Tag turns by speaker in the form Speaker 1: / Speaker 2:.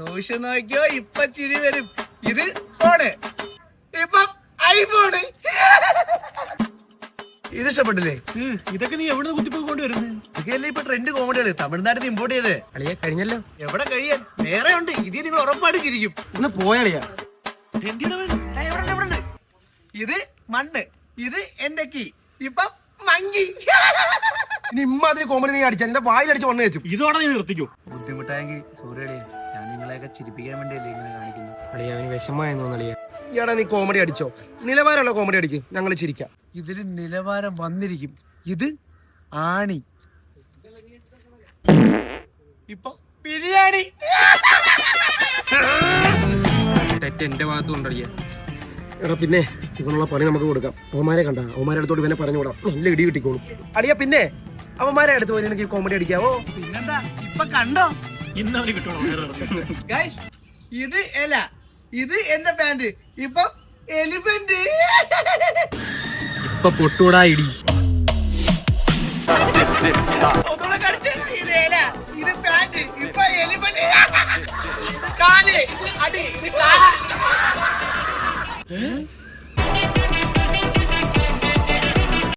Speaker 1: സൂക്ഷിച്ചു നോക്കിയോ? ഇപ്പൊ ചിരി വരും. ഇത് ഫോണ് ഇപ്പം ഐഫോണ് ഇത് ഇഷ്ടപ്പെട്ടില്ലേ?
Speaker 2: ഇതൊക്കെ നീ എവിടെ കുത്തിപ്പോയി കൊണ്ടുവരുന്നത്
Speaker 1: ഇതൊക്കെയല്ലേ ഇപ്പൊ ട്രെൻഡ് കോമഡികൾ തമിഴ്നാട്ടിൽ ഇമ്പോർട്ട് ചെയ്തേ
Speaker 3: അളിയ കഴിഞ്ഞല്ലോ.
Speaker 1: എവിടെ കഴിയാൻ? വേറെ ഉണ്ട്. ഇതിൽ നിങ്ങൾ ഉറപ്പായിട്ട് ചിരിക്കും.
Speaker 3: ഒന്ന് പോയാളിയ.
Speaker 1: ഇത് മണ്ണ്. ഇത് എന്റെ കീ. ഇപ്പൊ മങ്ങി.
Speaker 3: നിമ്മാതിരി കോമഡി നീ അടിച്ച എന്റെ വായിലടിച്ച് വന്നു വെച്ചു
Speaker 2: ഇതോടെ നീ നിർത്തിക്കോ.
Speaker 1: ബുദ്ധിമുട്ടായെങ്കിൽ സോറി ഞാൻ നിങ്ങളെയൊക്കെ ചിരിപ്പിക്കാൻ വേണ്ടിയല്ലേ ഇങ്ങനെ കാണിക്കുന്നു?
Speaker 3: അളിയ അവന് വിഷമായെന്ന് തോന്നളിയ ഈടാ നീ കോമഡി അടിച്ചോ? നിലവാരമുള്ള കോമഡി അടിക്കും ഞങ്ങൾ ചിരിക്കാം.
Speaker 1: ഇതിൽ നിലവാരം വന്നിരിക്കും. ഇത് ആണി. ഇപ്പൊ ബിരിയാണി.
Speaker 3: തെറ്റ് എന്റെ ഭാഗത്തും ഉണ്ടളിയ എടാ പിന്നെ ഇവനുള്ള പണി നമുക്ക് കൊടുക്കാം. അവന്മാരെ കണ്ട അവന്മാരെ അടുത്തോട്ട് പിന്നെ പറഞ്ഞു വിടാം. നല്ല ഇടി കിട്ടിക്കോളും. അടിയ പിന്നെ അവന്മാരെ അടുത്ത് പോയി എനിക്ക് കോമഡി അടിക്കാവോ?
Speaker 1: പിന്നെന്താ ഇപ്പൊ കണ്ടോ?
Speaker 2: കിട്ടണം
Speaker 1: ഇത് എല ഇത് എന്റെ പാന്റ് ഇപ്പൊ എലിഫന്റ്
Speaker 3: ഇപ്പൊ പൊട്ടൂടാ ഇടി.
Speaker 1: ഇത് ഇത് പാന്റ് ഇപ്പൊ എലിഫന്റ് കാൽ. ഇത് അടി. ഇത് കാല. Really?